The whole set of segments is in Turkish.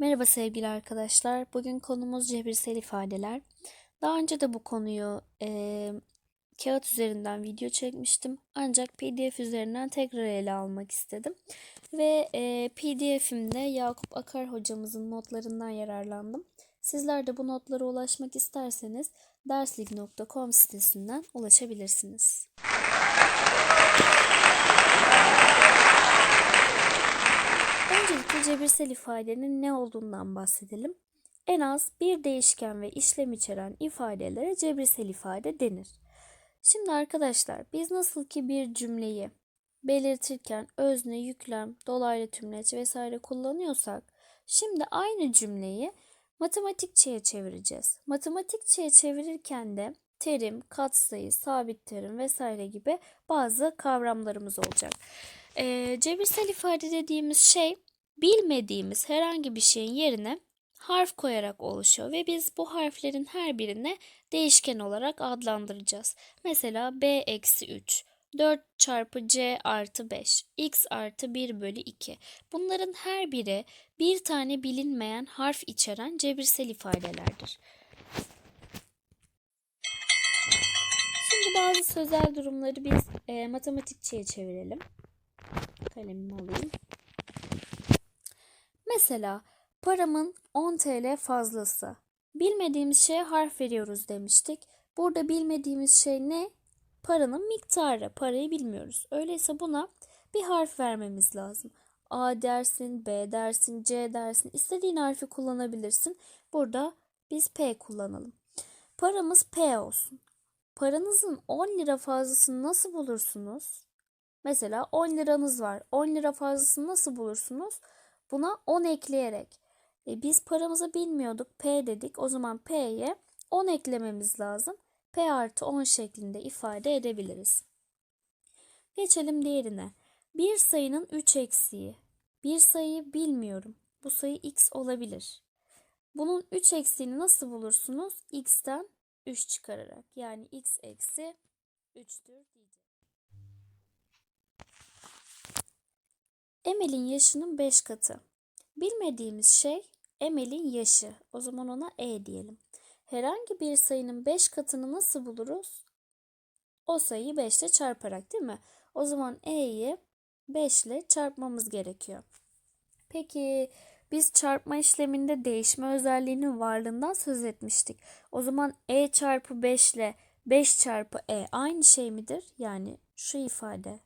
Merhaba sevgili arkadaşlar. Bugün konumuz cebirsel ifadeler. Daha önce de bu konuyu e, kağıt üzerinden video çekmiştim. Ancak PDF üzerinden tekrar ele almak istedim. Ve e, PDF'imde Yakup Akar hocamızın notlarından yararlandım. Sizler de bu notlara ulaşmak isterseniz derslik.com sitesinden ulaşabilirsiniz. Öncelikle cebirsel ifadenin ne olduğundan bahsedelim. En az bir değişken ve işlem içeren ifadelere cebirsel ifade denir. Şimdi arkadaşlar biz nasıl ki bir cümleyi belirtirken özne, yüklem, dolaylı tümleç vesaire kullanıyorsak şimdi aynı cümleyi matematikçeye çevireceğiz. Matematikçeye çevirirken de terim, katsayı, sabit terim vesaire gibi bazı kavramlarımız olacak. E, cebirsel ifade dediğimiz şey bilmediğimiz herhangi bir şeyin yerine harf koyarak oluşuyor ve biz bu harflerin her birine değişken olarak adlandıracağız. Mesela b eksi 3, 4 çarpı c artı 5, x artı 1 bölü 2. Bunların her biri bir tane bilinmeyen harf içeren cebirsel ifadelerdir. Şimdi bazı sözel durumları biz e, matematikçiye çevirelim. Kalemimi alayım. Mesela paramın 10 TL fazlası. Bilmediğimiz şeye harf veriyoruz demiştik. Burada bilmediğimiz şey ne? Paranın miktarı. Parayı bilmiyoruz. Öyleyse buna bir harf vermemiz lazım. A dersin, B dersin, C dersin. İstediğin harfi kullanabilirsin. Burada biz P kullanalım. Paramız P olsun. Paranızın 10 lira fazlasını nasıl bulursunuz? Mesela 10 liranız var. 10 lira fazlasını nasıl bulursunuz? Buna 10 ekleyerek. E biz paramızı bilmiyorduk. P dedik. O zaman P'ye 10 eklememiz lazım. P artı 10 şeklinde ifade edebiliriz. Geçelim diğerine. Bir sayının 3 eksiği. Bir sayıyı bilmiyorum. Bu sayı x olabilir. Bunun 3 eksiğini nasıl bulursunuz? x'ten 3 çıkararak. Yani x eksi 3'tür diyeceğiz. Emel'in yaşının 5 katı. Bilmediğimiz şey Emel'in yaşı. O zaman ona E diyelim. Herhangi bir sayının 5 katını nasıl buluruz? O sayıyı 5 ile çarparak değil mi? O zaman E'yi 5 ile çarpmamız gerekiyor. Peki biz çarpma işleminde değişme özelliğinin varlığından söz etmiştik. O zaman E çarpı 5 ile 5 çarpı E aynı şey midir? Yani şu ifade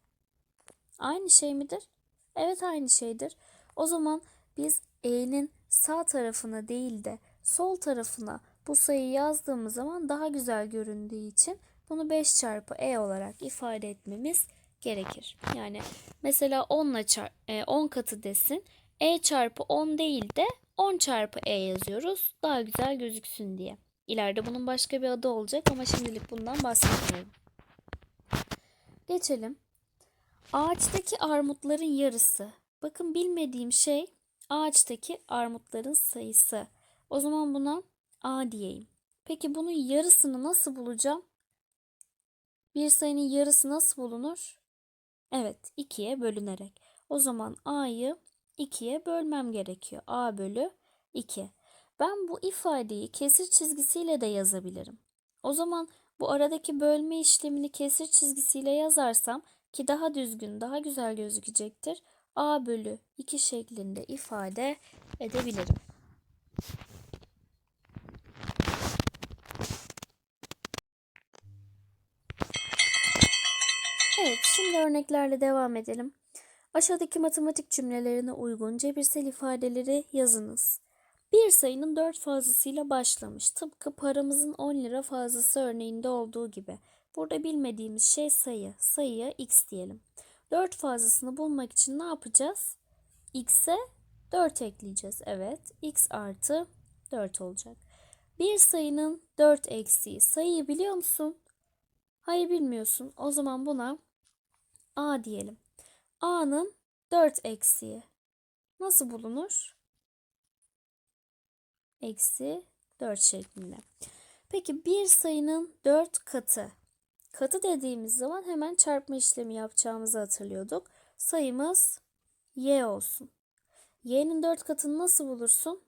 aynı şey midir? Evet aynı şeydir. O zaman biz E'nin sağ tarafına değil de sol tarafına bu sayıyı yazdığımız zaman daha güzel göründüğü için bunu 5 çarpı E olarak ifade etmemiz gerekir. Yani mesela 10 ile çarp, 10 katı desin. E çarpı 10 değil de 10 çarpı E yazıyoruz. Daha güzel gözüksün diye. İleride bunun başka bir adı olacak ama şimdilik bundan bahsetmiyorum. Geçelim. Ağaçtaki armutların yarısı. Bakın bilmediğim şey ağaçtaki armutların sayısı. O zaman buna A diyeyim. Peki bunun yarısını nasıl bulacağım? Bir sayının yarısı nasıl bulunur? Evet, 2'ye bölünerek. O zaman A'yı 2'ye bölmem gerekiyor. A bölü 2. Ben bu ifadeyi kesir çizgisiyle de yazabilirim. O zaman bu aradaki bölme işlemini kesir çizgisiyle yazarsam ki daha düzgün, daha güzel gözükecektir. A bölü 2 şeklinde ifade edebilirim. Evet, şimdi örneklerle devam edelim. Aşağıdaki matematik cümlelerine uygun cebirsel ifadeleri yazınız. Bir sayının 4 fazlasıyla başlamış. Tıpkı paramızın 10 lira fazlası örneğinde olduğu gibi. Burada bilmediğimiz şey sayı. Sayıya x diyelim. 4 fazlasını bulmak için ne yapacağız? x'e 4 ekleyeceğiz. Evet. x artı 4 olacak. Bir sayının 4 eksiği. Sayıyı biliyor musun? Hayır bilmiyorsun. O zaman buna a diyelim. a'nın 4 eksiği. Nasıl bulunur? Eksi 4 şeklinde. Peki bir sayının 4 katı. Katı dediğimiz zaman hemen çarpma işlemi yapacağımızı hatırlıyorduk. Sayımız y olsun. y'nin 4 katını nasıl bulursun?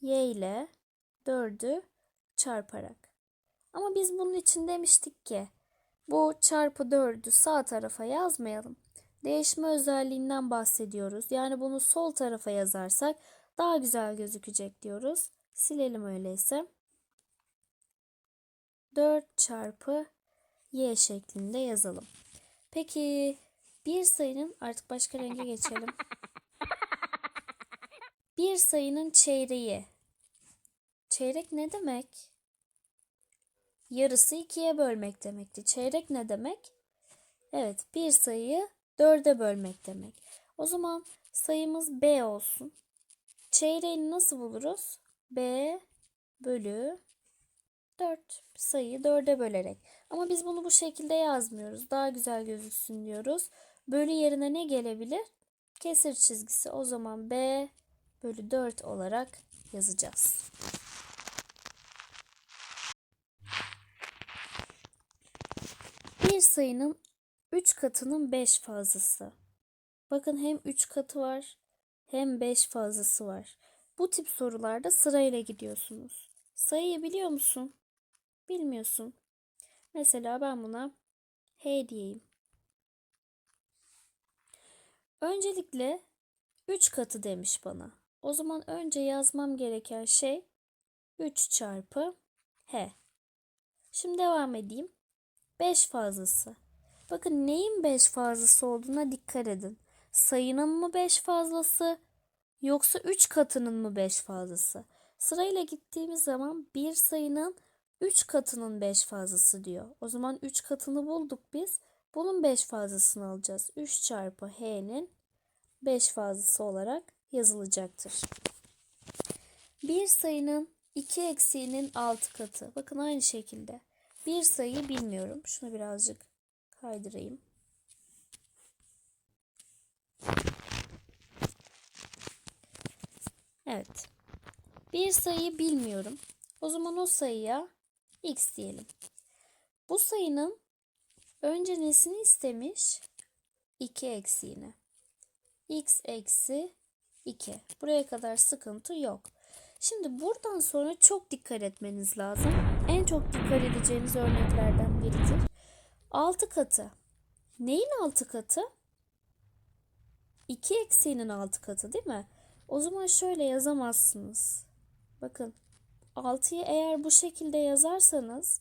y ile 4'ü çarparak. Ama biz bunun için demiştik ki bu çarpı 4'ü sağ tarafa yazmayalım. Değişme özelliğinden bahsediyoruz. Yani bunu sol tarafa yazarsak daha güzel gözükecek diyoruz. Silelim öyleyse. 4 çarpı y şeklinde yazalım. Peki bir sayının artık başka renge geçelim. Bir sayının çeyreği. Çeyrek ne demek? Yarısı ikiye bölmek demekti. Çeyrek ne demek? Evet, bir sayıyı dörde bölmek demek. O zaman sayımız b olsun. Çeyreğini nasıl buluruz? b bölü 4 sayıyı dörde bölerek. Ama biz bunu bu şekilde yazmıyoruz. Daha güzel gözüksün diyoruz. Bölü yerine ne gelebilir? Kesir çizgisi. O zaman b bölü 4 olarak yazacağız. Bir sayının 3 katının 5 fazlası. Bakın hem 3 katı var hem 5 fazlası var. Bu tip sorularda sırayla gidiyorsunuz. Sayıyı biliyor musun? Bilmiyorsun. Mesela ben buna H diyeyim. Öncelikle 3 katı demiş bana. O zaman önce yazmam gereken şey 3 çarpı H. Şimdi devam edeyim. 5 fazlası. Bakın neyin 5 fazlası olduğuna dikkat edin. Sayının mı 5 fazlası yoksa 3 katının mı 5 fazlası? Sırayla gittiğimiz zaman bir sayının 3 katının 5 fazlası diyor. O zaman 3 katını bulduk biz. Bunun 5 fazlasını alacağız. 3 çarpı h'nin 5 fazlası olarak yazılacaktır. Bir sayının 2 eksiğinin 6 katı. Bakın aynı şekilde. Bir sayıyı bilmiyorum. Şunu birazcık kaydırayım. Evet. Bir sayıyı bilmiyorum. O zaman o sayıya x diyelim. Bu sayının önce nesini istemiş? 2 eksiğini. x eksi 2. Buraya kadar sıkıntı yok. Şimdi buradan sonra çok dikkat etmeniz lazım. En çok dikkat edeceğiniz örneklerden biridir. 6 katı. Neyin 6 katı? 2 eksiğinin 6 katı değil mi? O zaman şöyle yazamazsınız. Bakın 6'yı eğer bu şekilde yazarsanız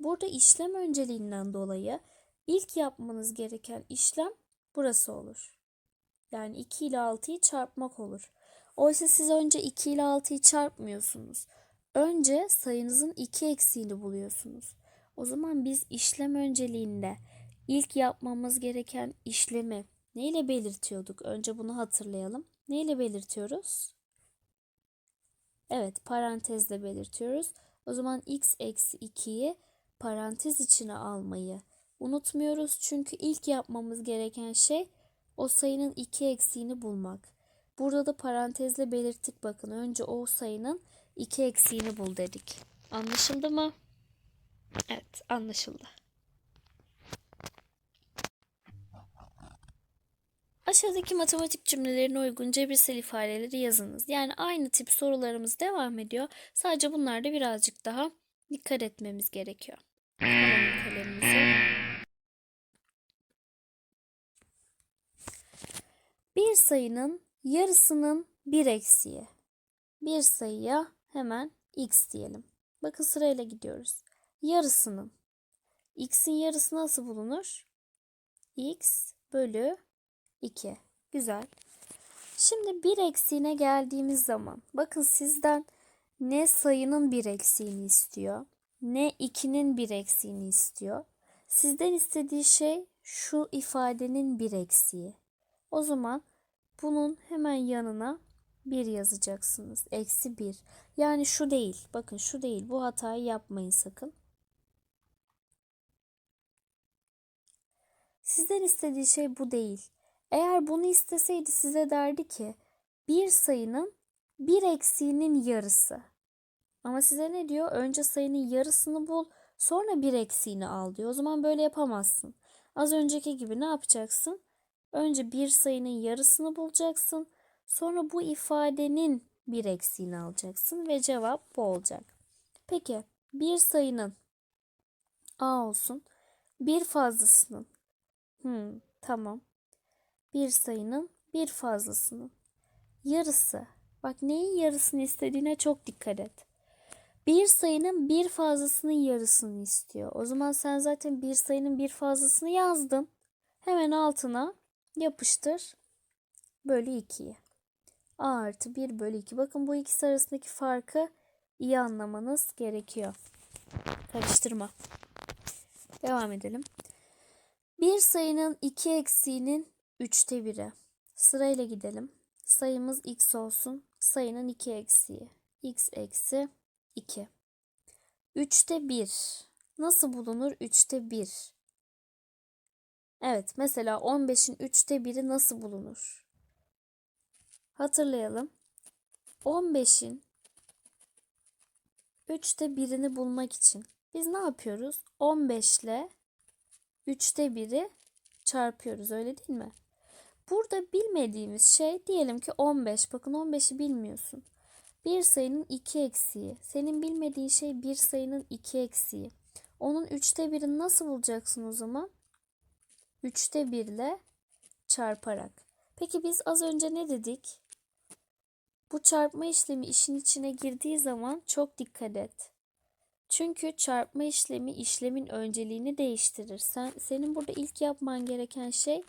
burada işlem önceliğinden dolayı ilk yapmanız gereken işlem burası olur. Yani 2 ile 6'yı çarpmak olur. Oysa siz önce 2 ile 6'yı çarpmıyorsunuz. Önce sayınızın 2 eksiğini buluyorsunuz. O zaman biz işlem önceliğinde ilk yapmamız gereken işlemi neyle belirtiyorduk? Önce bunu hatırlayalım. Neyle belirtiyoruz? Evet, parantezle belirtiyoruz. O zaman x eksi 2'yi parantez içine almayı unutmuyoruz. Çünkü ilk yapmamız gereken şey o sayının 2 eksiğini bulmak. Burada da parantezle belirttik bakın. Önce o sayının 2 eksiğini bul dedik. Anlaşıldı mı? Evet, anlaşıldı. Aşağıdaki matematik cümlelerine uygun cebirsel ifadeleri yazınız. Yani aynı tip sorularımız devam ediyor. Sadece bunlarda birazcık daha dikkat etmemiz gerekiyor. Bir sayının yarısının bir eksiği. Bir sayıya hemen x diyelim. Bakın sırayla gidiyoruz. Yarısının. x'in yarısı nasıl bulunur? x bölü 2. Güzel. Şimdi bir eksiğine geldiğimiz zaman bakın sizden ne sayının bir eksiğini istiyor ne 2'nin bir eksiğini istiyor. Sizden istediği şey şu ifadenin bir eksiği. O zaman bunun hemen yanına 1 yazacaksınız. Eksi 1. Yani şu değil. Bakın şu değil. Bu hatayı yapmayın sakın. Sizden istediği şey bu değil. Eğer bunu isteseydi size derdi ki bir sayının bir eksiğinin yarısı. Ama size ne diyor? Önce sayının yarısını bul, sonra bir eksiğini al diyor. O zaman böyle yapamazsın. Az önceki gibi ne yapacaksın? Önce bir sayının yarısını bulacaksın. Sonra bu ifadenin bir eksiğini alacaksın ve cevap bu olacak. Peki bir sayının a olsun. Bir fazlasının hmm, tamam. Bir sayının bir fazlasının yarısı. Bak neyin yarısını istediğine çok dikkat et. Bir sayının bir fazlasının yarısını istiyor. O zaman sen zaten bir sayının bir fazlasını yazdın. Hemen altına yapıştır. Bölü 2'yi. A artı 1 bölü 2. Bakın bu ikisi arasındaki farkı iyi anlamanız gerekiyor. Karıştırma. Devam edelim. Bir sayının 2 eksiğinin 3'te 1'i. Sırayla gidelim. Sayımız x olsun. Sayının 2 eksiği. x eksi 2. 3'te 1. Nasıl bulunur 3'te 1? Evet mesela 15'in 3'te 1'i nasıl bulunur? Hatırlayalım. 15'in 3'te birini bulmak için biz ne yapıyoruz? 15 ile 3'te 1'i çarpıyoruz öyle değil mi? Burada bilmediğimiz şey diyelim ki 15. Bakın 15'i bilmiyorsun. Bir sayının 2 eksiği. Senin bilmediğin şey bir sayının 2 eksiği. Onun 3'te 1'ini nasıl bulacaksın o zaman? 3'te 1 ile çarparak. Peki biz az önce ne dedik? Bu çarpma işlemi işin içine girdiği zaman çok dikkat et. Çünkü çarpma işlemi işlemin önceliğini değiştirir. Sen, senin burada ilk yapman gereken şey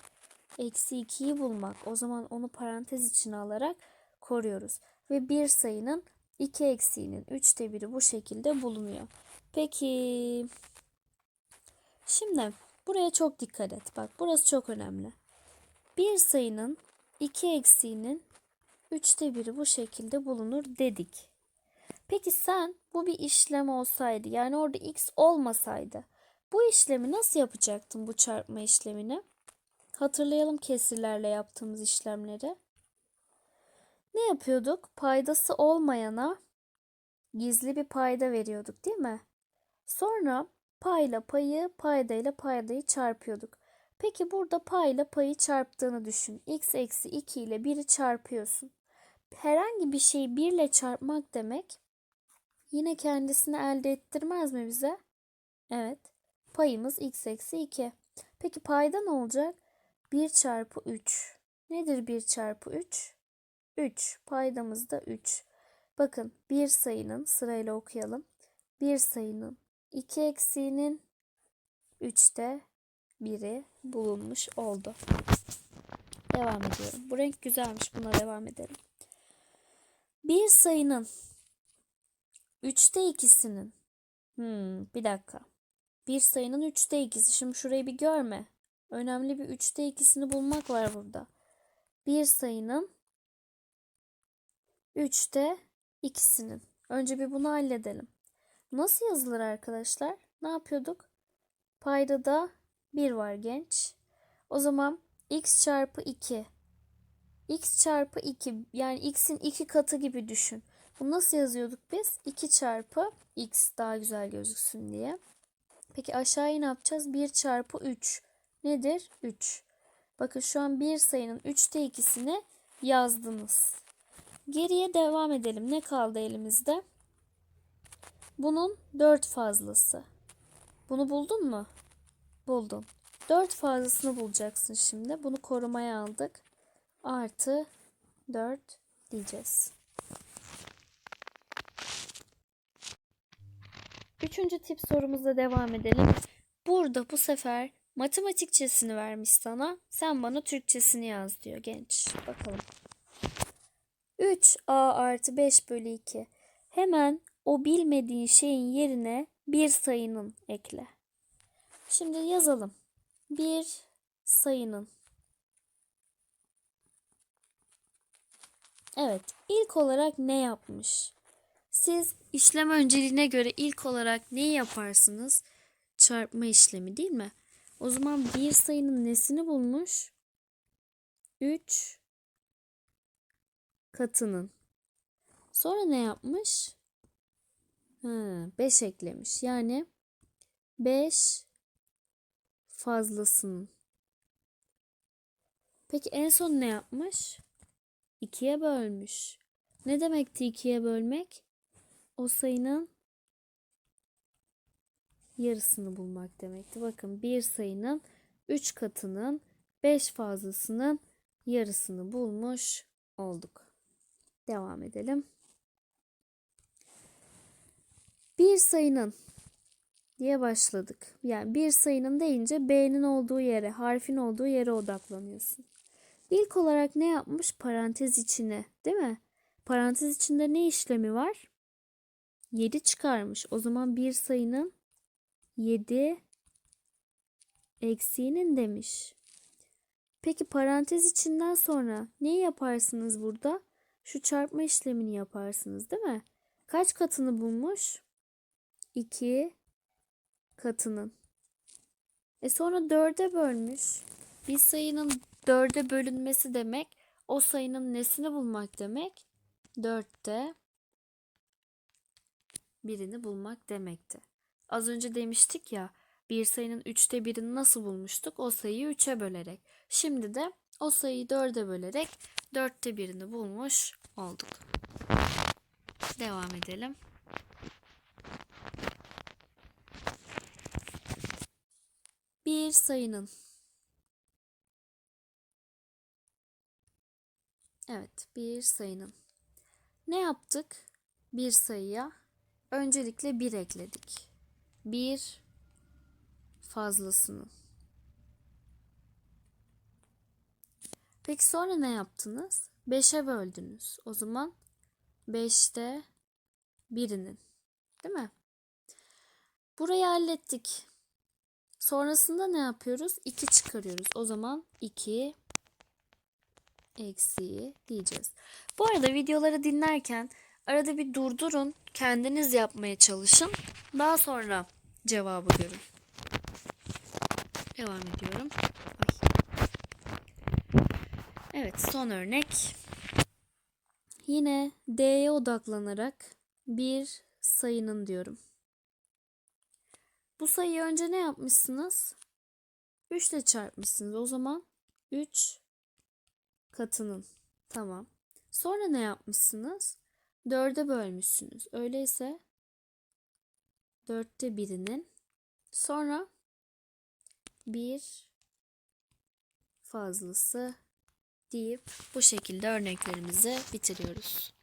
eksi 2'yi bulmak. O zaman onu parantez içine alarak koruyoruz. Ve bir sayının 2 eksiğinin 3'te 1'i bu şekilde bulunuyor. Peki şimdi buraya çok dikkat et. Bak burası çok önemli. Bir sayının 2 eksiğinin 3'te 1'i bu şekilde bulunur dedik. Peki sen bu bir işlem olsaydı yani orada x olmasaydı bu işlemi nasıl yapacaktın bu çarpma işlemini? Hatırlayalım kesirlerle yaptığımız işlemleri. Ne yapıyorduk? Paydası olmayana gizli bir payda veriyorduk değil mi? Sonra payla payı, paydayla paydayı çarpıyorduk. Peki burada payla payı çarptığını düşün. x eksi 2 ile 1'i çarpıyorsun. Herhangi bir şeyi 1 ile çarpmak demek yine kendisini elde ettirmez mi bize? Evet. Payımız x eksi 2. Peki payda ne olacak? 1 çarpı 3. Nedir 1 çarpı 3? 3. Paydamız da 3. Bakın bir sayının sırayla okuyalım. Bir sayının 2 eksiğinin 3'te biri bulunmuş oldu. Devam ediyorum. Bu renk güzelmiş. Buna devam edelim. Bir sayının 3'te ikisinin hmm, bir dakika. Bir sayının 3'te ikisi. Şimdi şurayı bir görme. Önemli bir 3'te ikisini bulmak var burada. Bir sayının 3'te ikisinin. Önce bir bunu halledelim. Nasıl yazılır arkadaşlar? Ne yapıyorduk? Payda da 1 var genç. O zaman x çarpı 2. x çarpı 2 yani x'in 2 katı gibi düşün. Bu nasıl yazıyorduk biz? 2 çarpı x daha güzel gözüksün diye. Peki aşağıya ne yapacağız? 1 çarpı 3 nedir? 3. Bakın şu an bir sayının 3'te ikisini yazdınız. Geriye devam edelim. Ne kaldı elimizde? Bunun 4 fazlası. Bunu buldun mu? Buldun. 4 fazlasını bulacaksın şimdi. Bunu korumaya aldık. Artı 4 diyeceğiz. Üçüncü tip sorumuzla devam edelim. Burada bu sefer matematikçesini vermiş sana. Sen bana Türkçesini yaz diyor genç. Bakalım. 3a artı 5 bölü 2. Hemen o bilmediğin şeyin yerine bir sayının ekle. Şimdi yazalım. Bir sayının. Evet, ilk olarak ne yapmış? Siz işlem önceliğine göre ilk olarak neyi yaparsınız? Çarpma işlemi değil mi? O zaman bir sayının nesini bulmuş? 3 katının. Sonra ne yapmış? 5 eklemiş. Yani 5 fazlasının. Peki en son ne yapmış? ikiye bölmüş. Ne demekti ikiye bölmek? O sayının yarısını bulmak demekti. Bakın bir sayının 3 katının 5 fazlasının yarısını bulmuş olduk. Devam edelim. Bir sayının diye başladık. Yani bir sayının deyince B'nin olduğu yere, harfin olduğu yere odaklanıyorsun. İlk olarak ne yapmış? Parantez içine, değil mi? Parantez içinde ne işlemi var? 7 çıkarmış. O zaman bir sayının 7 eksiğinin demiş. Peki parantez içinden sonra neyi yaparsınız burada? Şu çarpma işlemini yaparsınız değil mi? Kaç katını bulmuş? 2 katının. E sonra 4'e bölmüş. Bir sayının 4'e bölünmesi demek o sayının nesini bulmak demek? 4'te birini bulmak demekti. Az önce demiştik ya bir sayının 3'te birini nasıl bulmuştuk? O sayıyı 3'e bölerek. Şimdi de o sayıyı 4'e bölerek 4'te birini bulmuş olduk. Devam edelim. Bir sayının Evet, bir sayının. Ne yaptık? Bir sayıya öncelikle bir ekledik. Bir fazlasının. Peki sonra ne yaptınız? 5'e böldünüz. O zaman 5'te birinin. Değil mi? Burayı hallettik. Sonrasında ne yapıyoruz? 2 çıkarıyoruz. O zaman 2 eksiği diyeceğiz. Bu arada videoları dinlerken arada bir durdurun. Kendiniz yapmaya çalışın. Daha sonra cevabı görün. Devam ediyorum. Evet son örnek. Yine D'ye odaklanarak bir sayının diyorum. Bu sayıyı önce ne yapmışsınız? 3 ile çarpmışsınız. O zaman 3 katının. Tamam. Sonra ne yapmışsınız? 4'e bölmüşsünüz. Öyleyse 4'te birinin sonra bir fazlası deyip bu şekilde örneklerimizi bitiriyoruz.